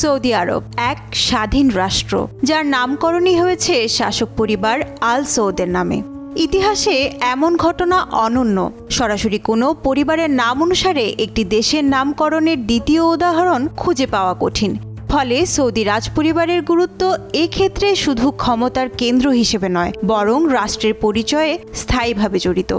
Saudi আরব, এক স্বাধীন রাষ্ট্র, যার নামকরণই হয়েছে শাসক পরিবার আল সৌদের নামে। ইতিহাসে এমন ঘটনা অনন্য। সরাসরি কোনো পরিবারের নাম অনুসারে একটি দেশের নামকরণের দ্বিতীয় উদাহরণ খুঁজে পাওয়া কঠিন। ফলে সৌদি রাজপরিবারের গুরুত্ব এক্ষেত্রে শুধু ক্ষমতার কেন্দ্র হিসেবে নয়, বরং রাষ্ট্রের পরিচয়ে স্থায়ীভাবে জড়িত।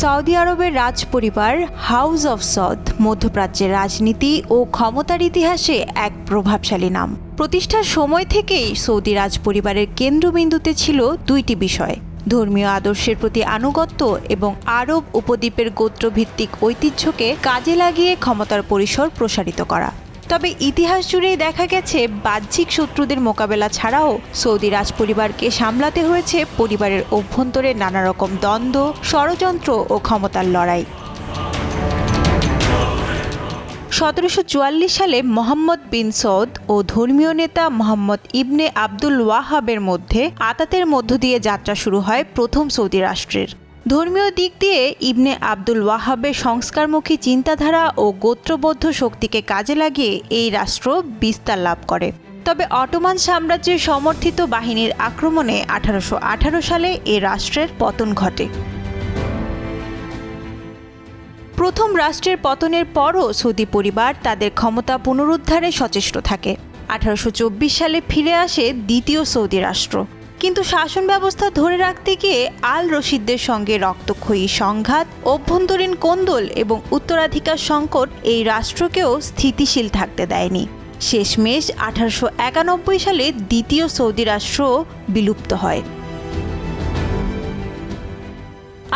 সৌদি আরবের রাজপরিবার হাউস অফ সদ, মধ্যপ্রাচ্যের রাজনীতি ও ক্ষমতার ইতিহাসে এক প্রভাবশালী নাম। প্রতিষ্ঠার সময় থেকেই সৌদি রাজপরিবারের কেন্দ্রবিন্দুতে ছিল দুইটি বিষয়, ধর্মীয় আদর্শের প্রতি আনুগত্য এবং আরব উপদ্বীপের গোত্রভিত্তিক ঐতিহ্যকে কাজে লাগিয়ে ক্ষমতার পরিসর প্রসারিত করা। তবে ইতিহাস জুড়েই দেখা গেছে বাহ্যিক শত্রুদের মোকাবেলা ছাড়াও সৌদি রাজপরিবারকে সামলাতে হয়েছে পরিবারের অভ্যন্তরে নানা রকম দ্বন্দ্ব, ষড়যন্ত্র ও ক্ষমতার লড়াই। সতেরোশো চুয়াল্লিশ সালে মোহাম্মদ বিন সৌদ ও ধর্মীয় নেতা মোহাম্মদ ইবনে আব্দুল ওয়াহাবের মধ্যে আতাতের মধ্য দিয়ে যাত্রা শুরু হয় প্রথম সৌদি রাষ্ট্রের। ধর্মীয় দিক দিয়ে ইবনে আব্দুল ওয়াহাবের সংস্কারমুখী চিন্তাধারা ও গোত্রবদ্ধ শক্তিকে কাজে লাগিয়ে এই রাষ্ট্র বিস্তার লাভ করে। তবে অটোমান সাম্রাজ্যের সমর্থিত বাহিনীর আক্রমণে আঠারোশো আঠারো সালে এ রাষ্ট্রের পতন ঘটে। প্রথম রাষ্ট্রের পতনের পরও সৌদি পরিবার তাদের ক্ষমতা পুনরুদ্ধারে সচেষ্ট থাকে। আঠারোশো চব্বিশ সালে ফিরে আসে দ্বিতীয় সৌদি রাষ্ট্র। কিন্তু শাসন ব্যবস্থা ধরে রাখতে গিয়ে আল রশিদদের সঙ্গে রক্তক্ষয়ী সংঘাত, অভ্যন্তরীণ কোন্দল এবং উত্তরাধিকার সংকট এই রাষ্ট্রকেও স্থিতিশীল থাকতে দেয়নি। শেষমেশ আঠারোশো একানব্বই সালে দ্বিতীয় সৌদি রাষ্ট্র বিলুপ্ত হয়।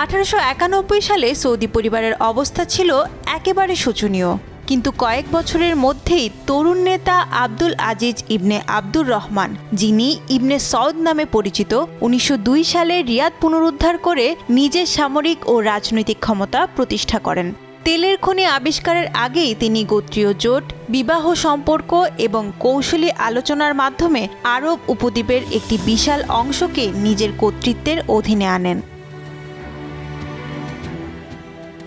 আঠারোশো একানব্বই সালে সৌদি পরিবারের অবস্থা ছিল একেবারে শোচনীয়। কিন্তু কয়েক বছরের মধ্যেই তরুণ নেতা আব্দুল আজিজ ইবনে আব্দুর রহমান, যিনি ইবনে সৌদ নামে পরিচিত, উনিশশো দুই সালে রিয়াদ পুনরুদ্ধার করে নিজের সামরিক ও রাজনৈতিক ক্ষমতা প্রতিষ্ঠা করেন। তেলের খনি আবিষ্কারের আগেই তিনি গোত্রীয় জোট, বিবাহ সম্পর্ক এবং কৌশলী আলোচনার মাধ্যমে আরব উপদ্বীপের একটি বিশাল অংশকে নিজের কর্তৃত্বের অধীনে আনেন।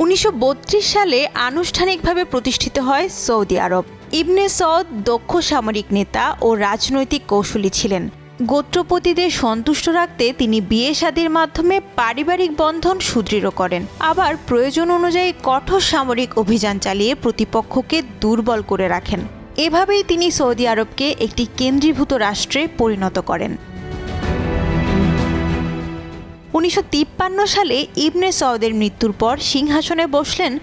উনিশশো বত্রিশ সালে আনুষ্ঠানিকভাবে প্রতিষ্ঠিত হয় সৌদি আরব। ইবনে সৌদ দক্ষ সামরিক নেতা ও রাজনৈতিক কৌশলী ছিলেন। গোত্রপতিদের সন্তুষ্ট রাখতে তিনি বিয়ে শাদির মাধ্যমে পারিবারিক বন্ধন সুদৃঢ় করেন। আবার প্রয়োজন অনুযায়ী কঠোর সামরিক অভিযান চালিয়ে প্রতিপক্ষকে দুর্বল করে রাখেন। এভাবেই তিনি সৌদি আরবকে একটি কেন্দ্রীভূত রাষ্ট্রে পরিণত করেন। উনিশশো তিপ্পান্ন সালে ইবনে সৌদের মৃত্যুর পর সিংহাসনে বসলেন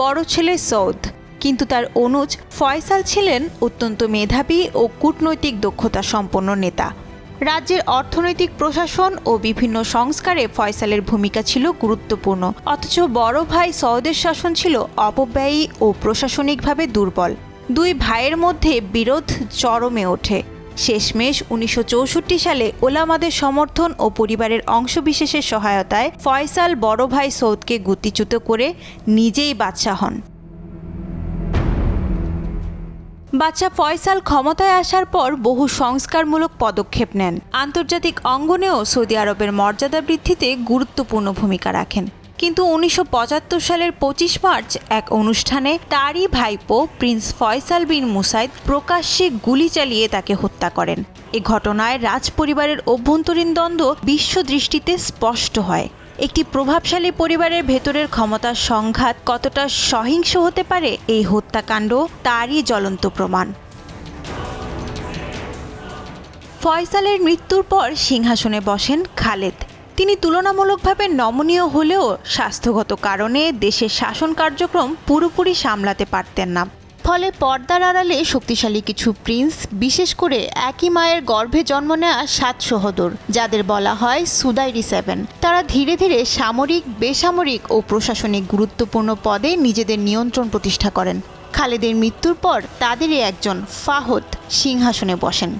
বড় ছেলে সৌদ কিন্তু তার অনুজ ফয়সাল ছিলেন অত্যন্ত মেধাবী ও কূটনৈতিক দক্ষতা সম্পন্ন নেতা। রাজ্যের অর্থনৈতিক প্রশাসন ও বিভিন্ন সংস্কারে ফয়সালের ভূমিকা ছিল গুরুত্বপূর্ণ। অথচ বড় ভাই সৌদের শাসন ছিল অপব্যয়ী ও প্রশাসনিকভাবে দুর্বল। দুই ভাইয়ের মধ্যে বিরোধ চরমে ওঠে। শেষমেশ উনিশশো চৌষট্টি সালে ওলামাদের সমর্থন ও পরিবারের অংশবিশেষের সহায়তায় ফয়সাল বড় ভাই সৌদকে গুতিচ্যুত করে নিজেই বাদশাহ হন। বাচ্চা ফয়সাল ক্ষমতায় আসার পর বহু সংস্কারমূলক পদক্ষেপ নেন। আন্তর্জাতিক অঙ্গনেও সৌদি আরবের মর্যাদা বৃদ্ধিতে গুরুত্বপূর্ণ ভূমিকা রাখেন। কিন্তু উনিশশো পঁচাত্তর সালের পঁচিশ মার্চ এক অনুষ্ঠানে তারই ভাইপো প্রিন্স ফয়সাল বিন মুসাইদ প্রকাশ্যে গুলি চালিয়ে তাকে হত্যা করেন। এ ঘটনায় রাজ পরিবারের অভ্যন্তরীণ দ্বন্দ্ব বিশ্ব দৃষ্টিতে স্পষ্ট হয়। একটি প্রভাবশালী পরিবারের ভেতরের ক্ষমতার সংঘাত কতটা সহিংস হতে পারে এই হত্যাকাণ্ড তারই জ্বলন্ত প্রমাণ। ফয়সালের মৃত্যুর পর সিংহাসনে বসেন খালেদ। তিনি তুলনামূলকভাবে নমনীয় হলেও স্বাস্থ্যগত কারণে দেশের শাসন কার্যক্রম পুরোপুরি সামলাতে পারতেন না। ফলে পর্দার আড়ালে শক্তিশালী কিছু প্রিন্স, বিশেষ করে একই মায়ের গর্ভে জন্ম নেওয়া সাত সহোদর, যাদের বলা হয় সুদাইরি সেভেন। তারা ধীরে ধীরে সামরিক, বেসামরিক ও প্রশাসনিক গুরুত্বপূর্ণ পদে নিজেদের নিয়ন্ত্রণ প্রতিষ্ঠা করেন। খালেদের মৃত্যুর পর তাদেরই একজন ফাহদ সিংহাসনে বসেন।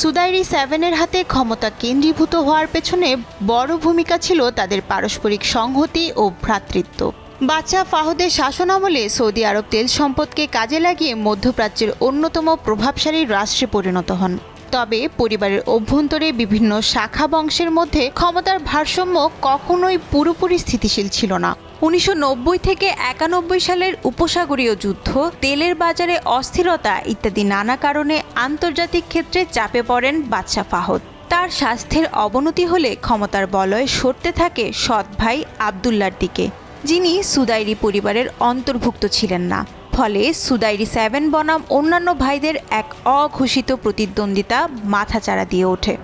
সুদাইরি সেভেনের হাতে ক্ষমতা কেন্দ্রীভূত হওয়ার পেছনে বড় ভূমিকা ছিল তাদের পারস্পরিক সংহতি ও ভ্রাতৃত্ব। বাচ্চা ফাহদের শাসনামলে সৌদি আরব তেল সম্পদকে কাজে লাগিয়ে মধ্যপ্রাচ্যের অন্যতম প্রভাবশালী রাষ্ট্রে পরিণত হন। তবে পরিবারের অভ্যন্তরে বিভিন্ন শাখা বংশের মধ্যে ক্ষমতার ভারসাম্য কখনোই পুরোপুরি স্থিতিশীল ছিল না। উনিশশো নব্বই থেকে একানব্বই সালের উপসাগরীয় যুদ্ধ, তেলের বাজারে অস্থিরতা ইত্যাদি নানা কারণে আন্তর্জাতিক ক্ষেত্রে চাপে পড়েন বাদশাহ ফাহদ। তার স্বাস্থ্যের অবনতি হলে ক্ষমতার বলয় সরতে থাকে সৎ ভাই আবদুল্লার দিকে। যিনি সুদাইরি পরিবারের অন্তর্ভুক্ত ছিলেন না। ফলে সুদাইরি সেভেন বনাম অন্যান্য ভাইদের এক অঘোষিত প্রতিদ্বন্দ্বিতা মাথাচাড়া দিয়ে ওঠে।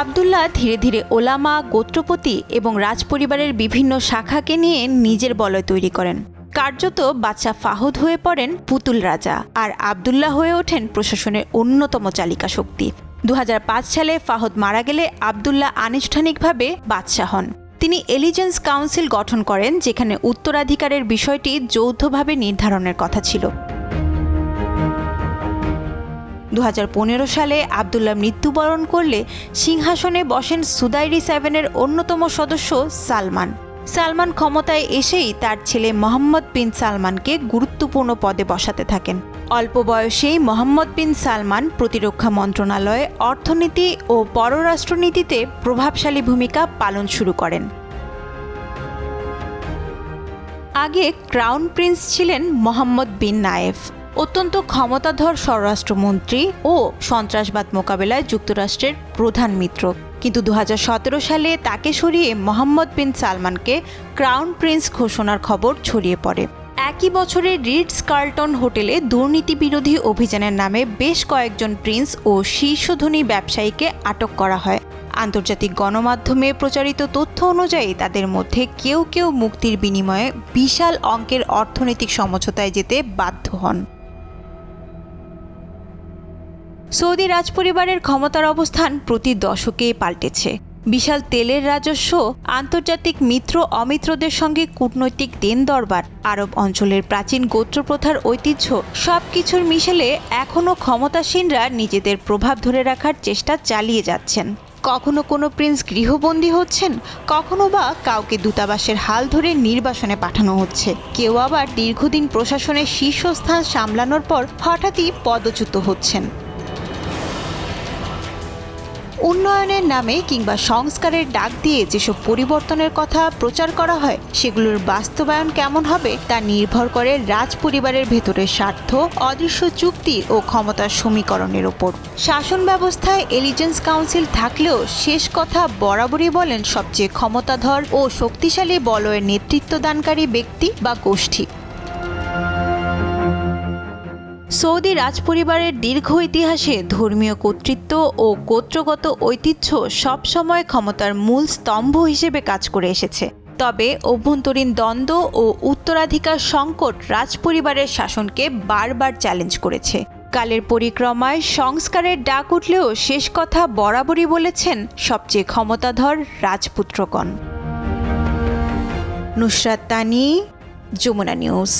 আবদুল্লাহ ধীরে ধীরে ওলামা, গোত্রপতি এবং রাজপরিবারের বিভিন্ন শাখাকে নিয়ে নিজের বলয় তৈরি করেন। কার্যত বাচ্চা ফাহুদ হয়ে পড়েন পুতুল রাজা আর আবদুল্লাহ হয়ে ওঠেন প্রশাসনের অন্যতম চালিকা শক্তি। দু হাজার পাঁচ সালে ফাহুদ মারা গেলে আবদুল্লাহ আনুষ্ঠানিকভাবে বাদশাহ হন। তিনি এলিজেন্স কাউন্সিল গঠন করেন, যেখানে উত্তরাধিকারের বিষয়টি যৌথভাবে নির্ধারণের কথা ছিল। দু হাজার পনেরো সালে আবদুল্লাহ মৃত্যুবরণ করলে সিংহাসনে বসেন সুদাইরি সেভেনের অন্যতম সদস্য সালমান। সালমান ক্ষমতায় এসেই তার ছেলে মোহাম্মদ বিন সালমানকে গুরুত্বপূর্ণ পদে বসাতে থাকেন। অল্প বয়সেই মোহাম্মদ বিন সালমান প্রতিরক্ষা মন্ত্রণালয়ে অর্থনীতি ও পররাষ্ট্রনীতিতে প্রভাবশালী ভূমিকা পালন শুরু করেন। আগে ক্রাউন প্রিন্স ছিলেন মোহাম্মদ বিন নায়েফ। অত্যন্ত ক্ষমতাধর স্বরাষ্ট্রমন্ত্রী ও সন্ত্রাসবাদ মোকাবেলায় যুক্তরাষ্ট্রের প্রধান মিত্র। কিন্তু দু হাজার সতেরো সালে তাকে সরিয়ে মোহাম্মদ বিন সালমানকে ক্রাউন প্রিন্স ঘোষণার খবর ছড়িয়ে পড়ে। একই বছরে রিডস কার্লটন হোটেলে দুর্নীতি বিরোধী অভিযানের নামে বেশ কয়েকজন প্রিন্স ও শীর্ষধনী ব্যবসায়ীকে আটক করা হয়। আন্তর্জাতিক গণমাধ্যমে প্রচারিত তথ্য অনুযায়ী তাদের মধ্যে কেউ কেউ মুক্তির বিনিময়ে বিশাল অঙ্কের অর্থনৈতিক সমঝোতায় যেতে বাধ্য হন। সৌদি রাজপরিবারের ক্ষমতার অবস্থান প্রতি দশকে পাল্টেছে। বিশাল তেলের রাজস্ব, আন্তর্জাতিক মিত্র অমিত্রদের সঙ্গে কূটনৈতিক দেন দরবার, আরব অঞ্চলের প্রাচীন গোত্রপ্রথার ঐতিহ্য সব কিছুর মিশেলে এখনও ক্ষমতাসীনরা নিজেদের প্রভাব ধরে রাখার চেষ্টা চালিয়ে যাচ্ছেন। কখনো কোনো প্রিন্স গৃহবন্দী হচ্ছেন, কখনো বা কাউকে দূতাবাসের হাল ধরে নির্বাসনে পাঠানো হচ্ছে। কেউ আবার দীর্ঘদিন প্রশাসনের শীর্ষস্থান সামলানোর পর হঠাৎই পদচ্যুত হচ্ছেন। উন্নয়নের নামে কিংবা সংস্কারের ডাক দিয়ে যেসব পরিবর্তনের কথা প্রচার করা হয়, সেগুলোর বাস্তবায়ন কেমন হবে তা নির্ভর করে রাজ পরিবারের ভেতরের স্বার্থ, অদৃশ্য চুক্তি ও ক্ষমতার সমীকরণের ওপর। শাসন ব্যবস্থায় এলিজেন্স কাউন্সিল থাকলেও শেষ কথা বরাবরই বলেন সবচেয়ে ক্ষমতাধর ও শক্তিশালী বলয়ের নেতৃত্বদানকারী ব্যক্তি বা গোষ্ঠী। সৌদি রাজপরিবারের দীর্ঘ ইতিহাসে ধর্মীয় কর্তৃত্ব ও গোত্রগত ঐতিহ্য সবসময় ক্ষমতার মূল স্তম্ভ হিসেবে কাজ করে এসেছে। তবে অভ্যন্তরীণ দ্বন্দ্ব ও উত্তরাধিকার সংকট রাজপরিবারের শাসনকে বারবার চ্যালেঞ্জ করেছে। কালের পরিক্রমায় সংস্কারের ডাক উঠলেও শেষ কথা বরাবরই বলেছেন সবচেয়ে ক্ষমতাধর রাজপুত্রগণ। নুসরাত তানি, যমুনা নিউজ।